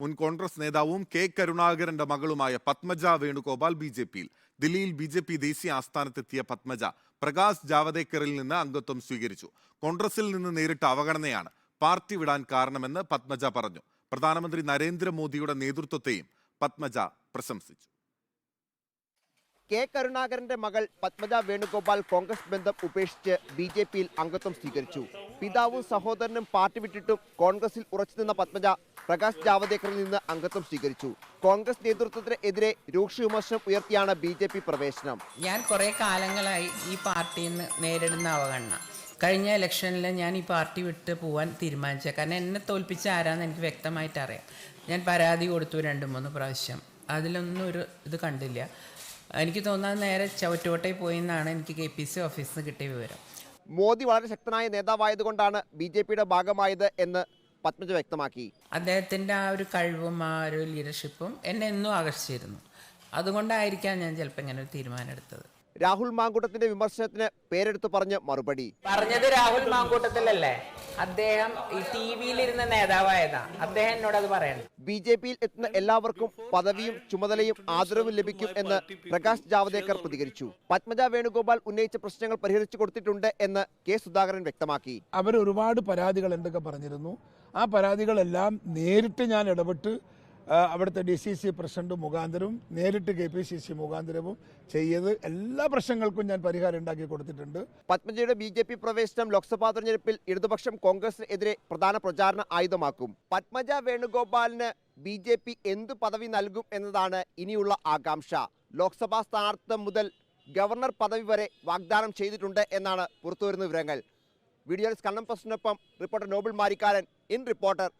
മുൻ കോൺഗ്രസ് നേതാവും കെ കരുണാകരന്റെ മകളുമായ പത്മജ വേണുഗോപാൽ ബി ജെ പിയിൽ. ദില്ലിയിൽ ബി ജെ പി ദേശീയ ആസ്ഥാനത്തെത്തിയ പത്മജ പ്രകാശ് ജാവദേക്കറിൽ നിന്ന് അംഗത്വം സ്വീകരിച്ചു. കോൺഗ്രസിൽ നിന്ന് നേരിട്ട അവഗണനയാണ് പാർട്ടി വിടാൻ കാരണമെന്ന് പത്മജ പറഞ്ഞു. പ്രധാനമന്ത്രി നരേന്ദ്രമോദിയുടെ നേതൃത്വത്തെയും പത്മജ പ്രശംസിച്ചു. കെ കരുണാകരന്റെ മകൾ പത്മജ വേണുഗോപാൽ കോൺഗ്രസ് ബന്ധം ഉപേക്ഷിച്ച് ബി ജെ പിയിൽ അംഗത്വം സ്വീകരിച്ചു. പിതാവും സഹോദരനും പാർട്ടി വിട്ടിട്ടും കോൺഗ്രസിൽ ഉറച്ചുനിന്ന പത്മജ പ്രകാശ് ജാവദേക്കറിൽ നിന്ന് അംഗത്വം സ്വീകരിച്ചു. കോൺഗ്രസ് നേതൃത്വത്തിനെതിരെ രൂക്ഷ വിമർശനം ഉയർത്തിയാണ് ബി ജെ പി പ്രവേശനം. ഞാൻ കുറെ കാലങ്ങളായി ഈ പാർട്ടിയിൽ നിന്ന് നേരിടുന്ന അവഗണന. കഴിഞ്ഞ ഇലക്ഷനിൽ ഞാൻ ഈ പാർട്ടി വിട്ട് പോകാൻ തീരുമാനിച്ച കാരണം എന്നെ തോൽപ്പിച്ച ആരാന്ന് എനിക്ക് വ്യക്തമായിട്ട് അറിയാം. ഞാൻ പരാതി കൊടുത്തു രണ്ട് മൂന്ന് പ്രാവശ്യം. അതിലൊന്നും ഒരു ഇത് കണ്ടില്ല. എനിക്ക് തോന്നാൻ നേരെ ചവറ്റുകോട്ടയിൽ പോയി എന്നാണ് എനിക്ക് കെ പി സി ഓഫീസിൽ നിന്ന് കിട്ടിയ വിവരം. മോദി വളരെ ശക്തനായ നേതാവായതുകൊണ്ടാണ് ബി ജെ പിയുടെ ഭാഗമായത് എന്ന് പത്മജ വ്യക്തമാക്കി. അദ്ദേഹത്തിന്റെ ആ ഒരു കഴിവും ആ ഒരു ലീഡർഷിപ്പും എന്നെ എന്നും ആകർഷിച്ചിരുന്നു. അതുകൊണ്ടായിരിക്കാം ഞാൻ ചിലപ്പോൾ ഇങ്ങനെ ഒരു തീരുമാനം എടുത്തത്. രാഹുൽ മാങ്കൂട്ടത്തിന്റെ വിമർശനത്തിന് പേരെടുത്ത് പറഞ്ഞ് മറുപടി. പറഞ്ഞത് രാഹുൽ മാങ്കൂട്ടത്തിലല്ലേ? അദ്ദേഹം ഈ ടി വിയിലിരുന്ന നേതാവായതാ. അദ്ദേഹം എന്നോട് അത് പറയണം. ബി ജെ പിയിൽ എത്തുന്ന എല്ലാവർക്കും പദവിയും ചുമതലയും ആദരവും ലഭിക്കും എന്ന് പ്രകാശ് ജാവദേക്കർ പ്രതികരിച്ചു. പത്മജ വേണുഗോപാൽ ഉന്നയിച്ച പ്രശ്നങ്ങൾ പരിഹരിച്ചു കൊടുത്തിട്ടുണ്ട് എന്ന് കെ സുധാകരൻ വ്യക്തമാക്കി. അവർ ഒരുപാട് പരാതികൾ എന്തൊക്കെ പറഞ്ഞിരുന്നു? ആ പരാതികളെല്ലാം നേരിട്ട് ഞാൻ ഇടപെട്ട് അവിടുത്തെ ഡി സി സി പ്രസിഡന്റ് മുഖാന്തരവും നേരിട്ട് കെ പി സി സി മുഖാന്തരവും ചെയ്ത് എല്ലാ പ്രശ്നങ്ങൾക്കും ഞാൻ പരിഹാരം ഉണ്ടാക്കി കൊടുത്തിട്ടുണ്ട്. പത്മജയുടെ ബി ജെ പി പ്രവേശനം ലോക്സഭാ തെരഞ്ഞെടുപ്പിൽ ഇടതുപക്ഷം കോൺഗ്രസിനെതിരെ പ്രധാന പ്രചാരണ ആയുധമാക്കും. പത്മജ വേണുഗോപാലിന് ബി ജെ പി എന്തു പദവി നൽകും എന്നതാണ് ഇനിയുള്ള ആകാംക്ഷ. ലോക്സഭാ സ്ഥാനാർത്ഥിത്വം മുതൽ ഗവർണർ പദവി വരെ വാഗ്ദാനം ചെയ്തിട്ടുണ്ട് എന്നാണ് പുറത്തുവരുന്ന വിവരങ്ങൾ. വീഡിയോസ് കണ്ണം പ്രസിനൊപ്പം reporter Noble Marikkaran in reporter